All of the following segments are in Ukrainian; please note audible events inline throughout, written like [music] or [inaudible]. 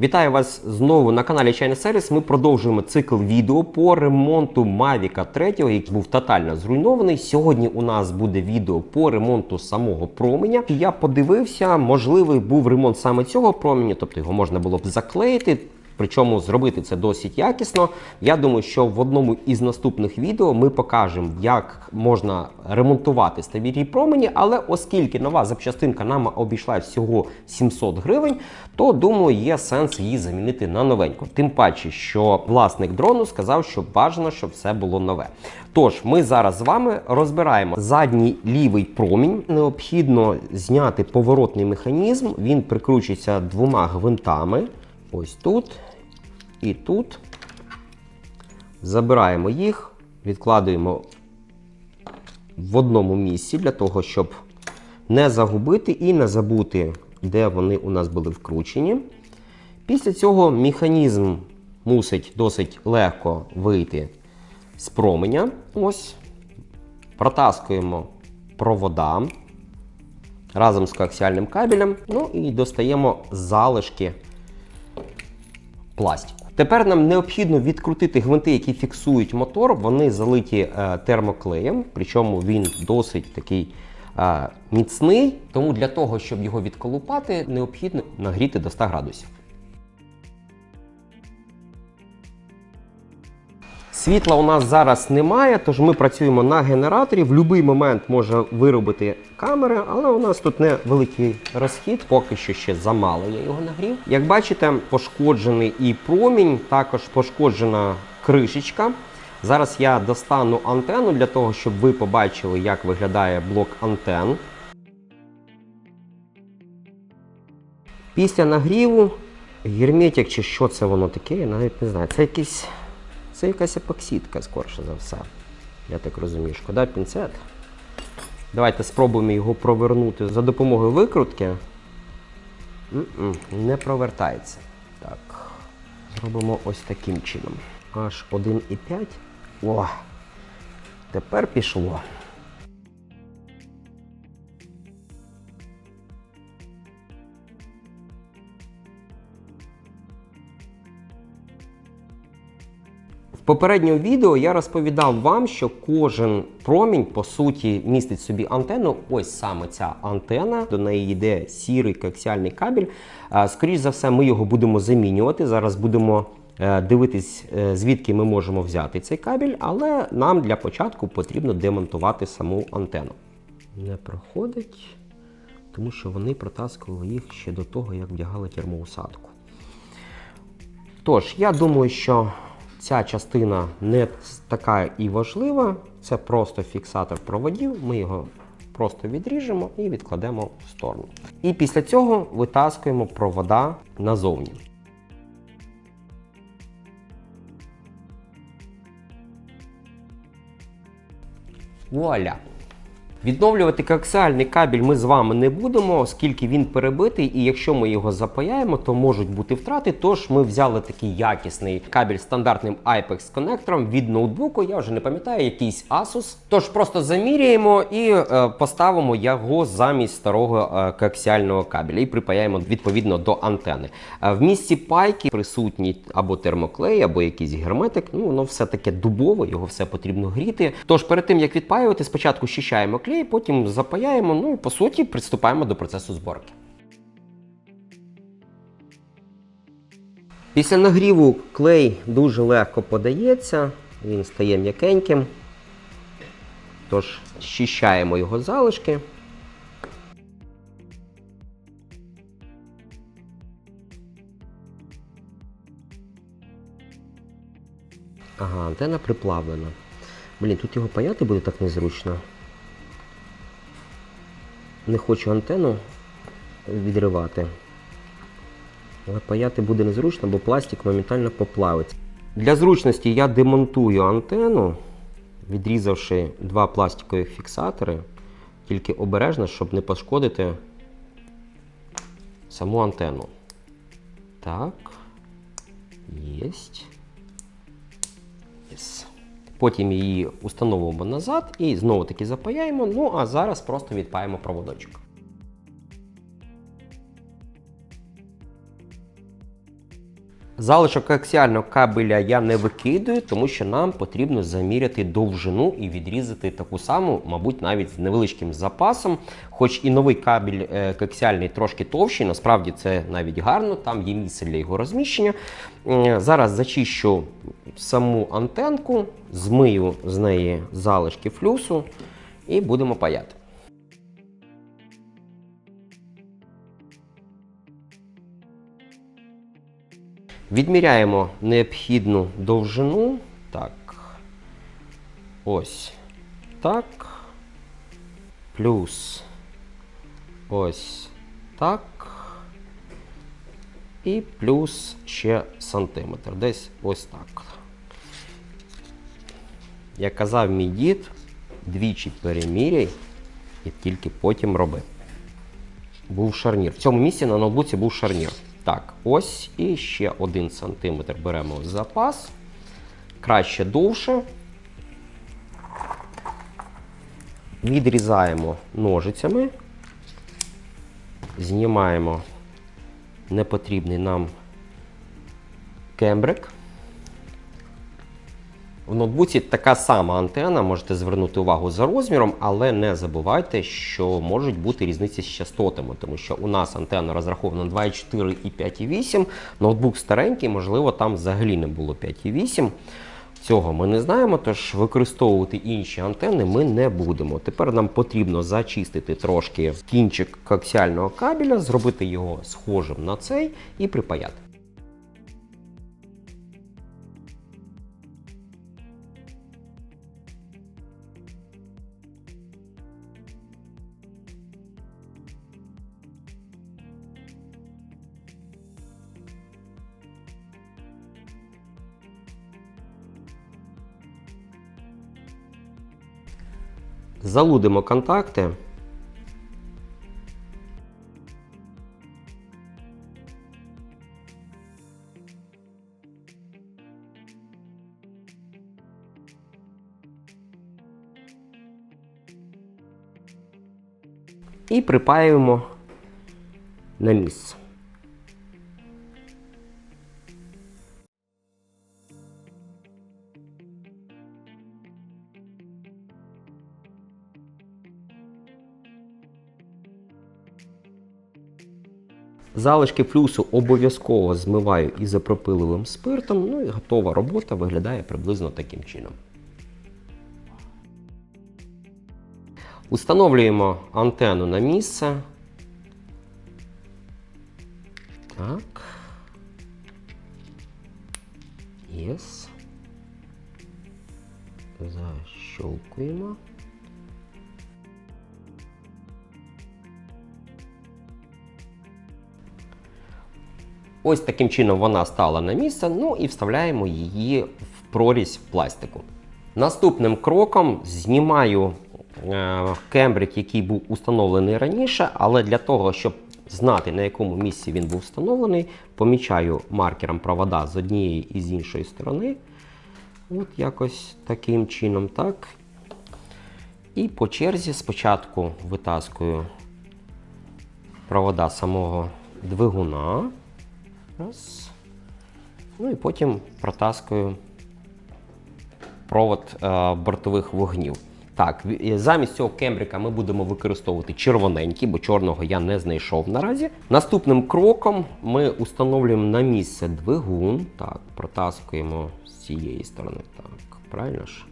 Вітаю вас знову на каналі China Service. Ми продовжуємо цикл відео по ремонту Mavic 3, який був тотально зруйнований. Сьогодні у нас буде відео по ремонту самого променя. Я подивився, можливий був ремонт саме цього променя, тобто його можна було б заклеїти. Причому зробити це досить якісно. Я думаю, що в одному із наступних відео ми покажемо, як можна ремонтувати стабільні промені. Але оскільки нова запчастинка нам обійшла всього 700 гривень, то думаю, є сенс її замінити на новеньку. Тим паче, що власник дрону сказав, що бажано, щоб все було нове. Тож, ми зараз з вами розбираємо задній лівий промінь. Необхідно зняти поворотний механізм. Він прикручується двома гвинтами. Ось тут і тут. Забираємо їх, відкладуємо в одному місці для того, щоб не загубити і не забути, де вони у нас були вкручені. Після цього механізм мусить досить легко вийти з променя. Ось. Протаскуємо провода разом з коаксіальним кабелем. Ну і достаємо залишки пластику. Тепер нам необхідно відкрутити гвинти, які фіксують мотор. Вони залиті е, термоклеєм, причому він досить такий е, міцний. Тому для того, щоб його відколупати, необхідно нагріти до 100 градусів. Світла у нас зараз немає, тож ми працюємо на генераторі. В будь-який момент може виробити камера, але у нас тут невеликий розхід, поки що ще замало я його нагрів. Як бачите, пошкоджений і промінь, також пошкоджена кришечка. Зараз я достану антенну для того, щоб ви побачили, як виглядає блок антен. Після нагріву герметик чи що це воно таке, я навіть не знаю. Це якийсь. Це якась епоксидка, скорше за все. Я так розумію, шкода пінцет. Давайте спробуємо його провернути за допомогою викрутки. М-м, Не провертається. Так. Зробимо ось таким чином. Аж 1,5. О! Тепер пішло. Попередньому відео я розповідав вам, що кожен промінь по суті містить собі антенну. Ось саме ця антена. До неї йде сірий коаксіальний кабель. А, Скоріш за все, ми його будемо замінювати. Зараз будемо е, дивитись, е, звідки ми можемо взяти цей кабель, але нам для початку потрібно демонтувати саму антенну. Не проходить, тому що вони протаскували їх ще до того, як вдягали термоусадку. Тож, я думаю, що ця частина не така і важлива. Це просто фіксатор проводів. Ми його просто відріжемо і відкладемо в сторону. І після цього витаскуємо провода назовні. Вуаля! Відновлювати коаксіальний кабель ми з вами не будемо, оскільки він перебитий, і якщо ми його запаяємо, то можуть бути втрати. Тож ми взяли такий якісний кабель стандартним IPEX конектором від ноутбуку. Я вже не пам'ятаю, якийсь Asus. Тож просто заміряємо і е, поставимо його замість старого е, коаксіального кабеля і припаяємо відповідно до антени. Е, в місці пайки присутній або термоклей, або якийсь герметик. Ну воно все таке дубове, його все потрібно гріти. Тож перед тим як відпаювати, спочатку щищаємо клей, потім запаяємо. Ну і по суті приступаємо до процесу зборки. Після нагріву клей дуже легко подається, він стає м'якеньким. Тож щищаємо його залишки. Ага, антена приплавлена. Блін, тут його паяти буде так незручно. Не хочу антенну відривати. Але паяти буде незручно, бо пластик моментально поплавиться. Для зручності я демонтую антенну, відрізавши два пластикові фіксатори, тільки обережно, щоб не пошкодити саму антенну. Так. Єсть. Єс. Потім її установимо назад і знову таки запаяємо. Ну а зараз просто відпаємо проводочок. Залишок коаксіального кабеля я не викидаю, тому що нам потрібно заміряти довжину і відрізати таку саму, мабуть, навіть з невеличким запасом. Хоч і новий кабель е, коаксіальний трошки товщий, насправді це навіть гарно, там є місце для його розміщення. Зараз зачищу саму антенку, змию з неї залишки флюсу і будемо паяти. Відміряємо необхідну довжину. Так. Ось так. Плюс ось так. І плюс ще сантиметр. Десь ось так. Як казав мій дід, двічі переміряй і тільки потім роби. Був шарнір. В цьому місці на ноутбуці був шарнір. Так, ось і ще один сантиметр беремо в запас. Краще довше. Відрізаємо ножицями, знімаємо непотрібний нам кембрик. В ноутбуці така сама антена, можете звернути увагу за розміром, але не забувайте, що можуть бути різниці з частотами, тому що у нас антенна розрахована 2,4 і 5,8. Ноутбук старенький, можливо, там взагалі не було 5,8. Цього ми не знаємо, тож використовувати інші антени ми не будемо. Тепер нам потрібно зачистити трошки кінчик коаксіального кабеля, зробити його схожим на цей і припаяти. Залудимо контакти. І припаюємо на місце. Залишки флюсу обов'язково змиваю ізопропиловим спиртом, ну і готова робота виглядає приблизно таким чином. Установлюємо антенну на місце. Так. Єс. Защелкуємо. Ось таким чином вона стала на місце, ну і вставляємо її в прорізь в пластику. Наступним кроком знімаю е, кембрик, який був установлений раніше, але для того, щоб знати, на якому місці він був встановлений, помічаю маркером провода з однієї і з іншої сторони. От якось таким чином, так. І по черзі спочатку витаскую провода самого двигуна. Раз. Ну і потім протаскую провод е, бортових вогнів. Так, замість цього кембрика ми будемо використовувати червоненький, бо чорного я не знайшов наразі. Наступним кроком ми установлюємо на місце двигун. Так, протаскуємо з цієї сторони. Так, правильно ж?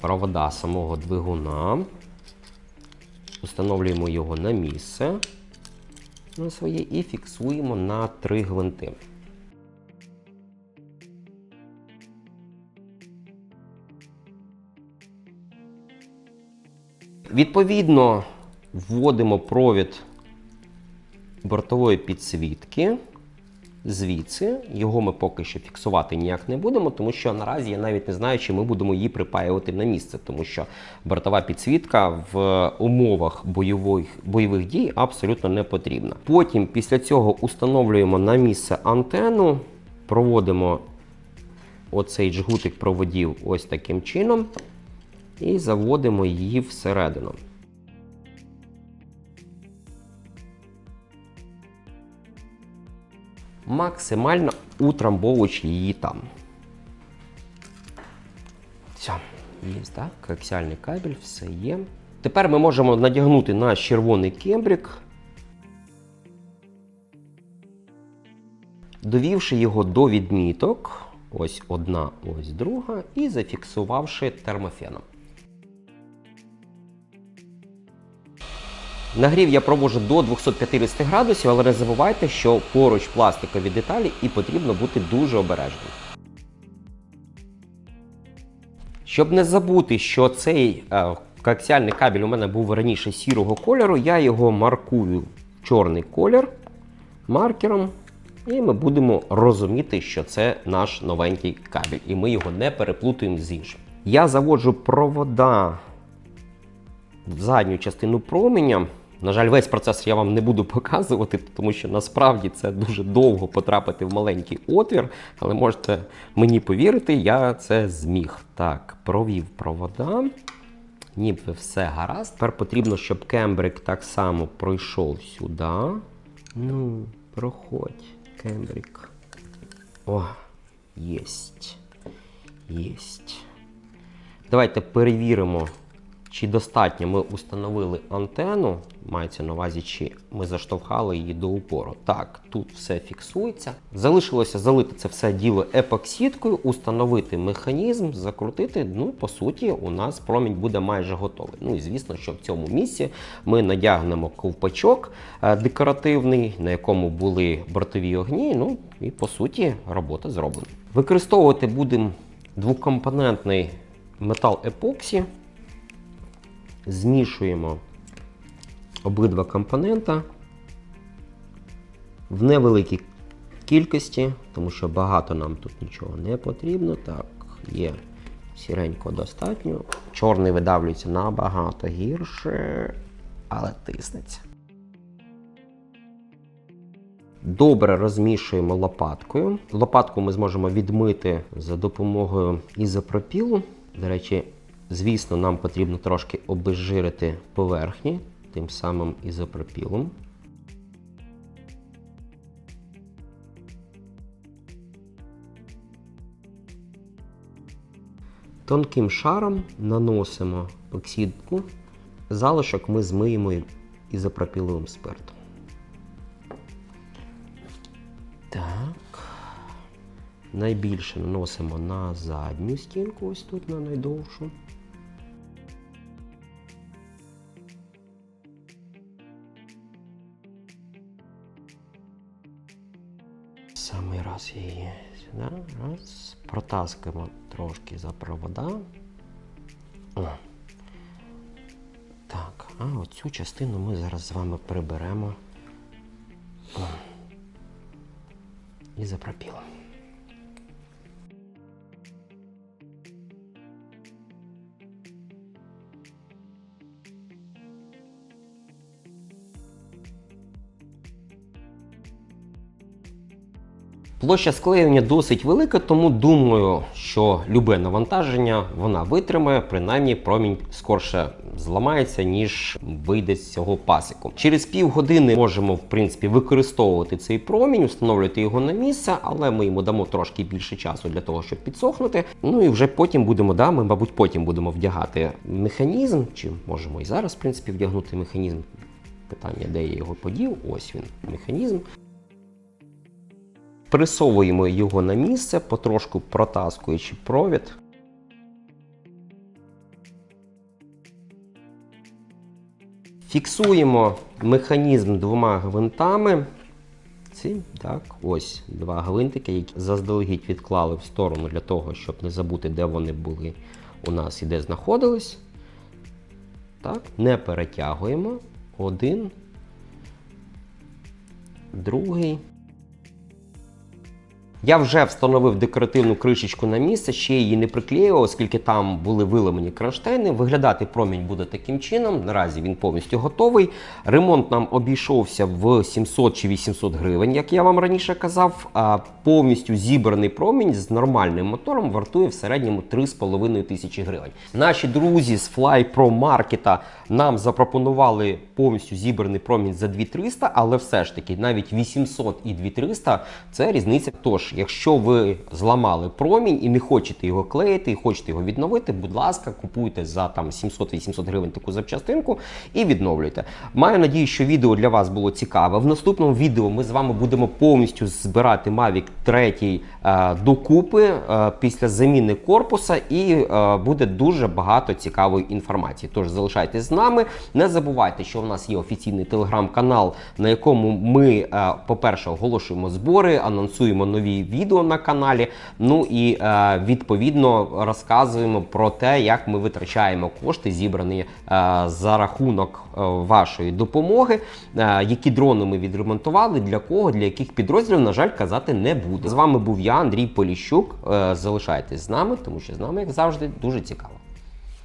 Провода самого двигуна. Установлюємо його на місце своє і фіксуємо на три гвинти. Відповідно, вводимо провід бортової підсвітки звідси. Його ми поки що фіксувати ніяк не будемо, тому що наразі я навіть не знаю, чи ми будемо її припаювати на місце, тому що бортова підсвітка в умовах бойових, бойових дій абсолютно не потрібна. Потім після цього установлюємо на місце антенну, проводимо оцей джгутик проводів ось таким чином і заводимо її всередину. Максимально утрамбовуючи її там. Все, є, так? Коаксіальний кабель, все є. Тепер ми можемо надягнути наш червоний кембрик, довівши його до відміток, ось одна, ось друга, і зафіксувавши термофеном. Нагрів я проводжу до 250 градусів, але не забувайте, що поруч пластикові деталі і потрібно бути дуже обережним. Щоб не забути, що цей е, коаксіальний кабель у мене був раніше сірого кольору, я його маркую в чорний колір маркером. І ми будемо розуміти, що це наш новенький кабель, і ми його не переплутаємо з іншим. Я заводжу провода в задню частину променя. На жаль, весь процес я вам не буду [laughs] показувати, тому що насправді це дуже довго потрапити в маленький отвір, але можете мені повірити, я це зміг. Так, провів провода. Ніби все гаразд. Тепер потрібно, щоб кембрик так само пройшов сюди. Ну, проходь, кембрик. О, єсть. Єсть. Давайте перевіримо, чи достатньо ми установили антенну. Мається на увазі, чи ми заштовхали її до упору. Так, тут все фіксується. Залишилося залити це все діло епоксидкою, установити механізм, закрутити. Ну, по суті, у нас промінь буде майже готовий. Ну і звісно, що в цьому місці ми надягнемо ковпачок е, декоративний, на якому були бортові огні. Ну і по суті, робота зроблена. Використовувати будемо двокомпонентний метал епоксі. Змішуємо обидва компонента в невеликій кількості, тому що багато нам тут нічого не потрібно. Так, є сіренько достатньо. Чорний видавлюється набагато гірше, але тиснеться. Добре розмішуємо лопаткою. Лопатку ми зможемо відмити за допомогою ізопропілу. До речі, звісно, нам потрібно трошки обезжирити поверхні тим самим ізопропілом. Тонким шаром наносимо оксидку. Залишок ми змиємо ізопропіловим спиртом. Так. Найбільше наносимо на задню стінку, ось тут на найдовшу. Самий раз її сюди. Раз. Протаскуємо трошки за провода. О. Так, а оцю частину ми зараз з вами приберемо. О. І запропілимо. Площа склеювання досить велика, тому думаю, що любе навантаження вона витримає, принаймні промінь скорше зламається, ніж вийде з цього пасику. Через півгодини можемо в принципі використовувати цей промінь, встановлювати його на місце, але ми йому дамо трошки більше часу для того, щоб підсохнути. Ну і вже потім будемо, да, ми, мабуть, потім будемо вдягати механізм, чи можемо і зараз, в принципі, вдягнути механізм. Питання, де я його подів, ось він механізм. Присовуємо його на місце, потрошку протаскуючи провід. Фіксуємо механізм двома гвинтами. Ці, так, ось два гвинтики, які заздалегідь відклали в сторону для того, щоб не забути, де вони були у нас і де знаходились. Так, не перетягуємо. Один, другий. Я вже встановив декоративну кришечку на місце, ще її не приклеював, оскільки там були виламані кронштейни. Виглядати промінь буде таким чином. Наразі він повністю готовий. Ремонт нам обійшовся в 700 чи 800 гривень, як я вам раніше казав. А повністю зібраний промінь з нормальним мотором вартує в середньому 3,5 тисячі гривень. Наші друзі з Fly Pro Market нам запропонували повністю зібраний промінь за 2300, але все ж таки навіть 800 і 2300 це різниця. Тож, якщо ви зламали промінь і не хочете його клеїти, і хочете його відновити, будь ласка, купуйте за там 700-800 гривень таку запчастинку і відновлюйте. Маю надію, що відео для вас було цікаве. В наступному відео ми з вами будемо повністю збирати Mavic 3 е, докупи е, після заміни корпуса, і е, буде дуже багато цікавої інформації. Тож залишайтесь з нами. Не забувайте, що в нас є офіційний телеграм-канал, на якому ми, е, по-перше, оголошуємо збори, анонсуємо нові відео на каналі. Ну і е, відповідно розказуємо про те, як ми витрачаємо кошти, зібрані е, за рахунок е, вашої допомоги, які дрони ми відремонтували, для кого, для яких підрозділів, на жаль, казати не буду. З вами був я, Андрій Поліщук. Залишайтесь з нами, тому що з нами, як завжди, дуже цікаво.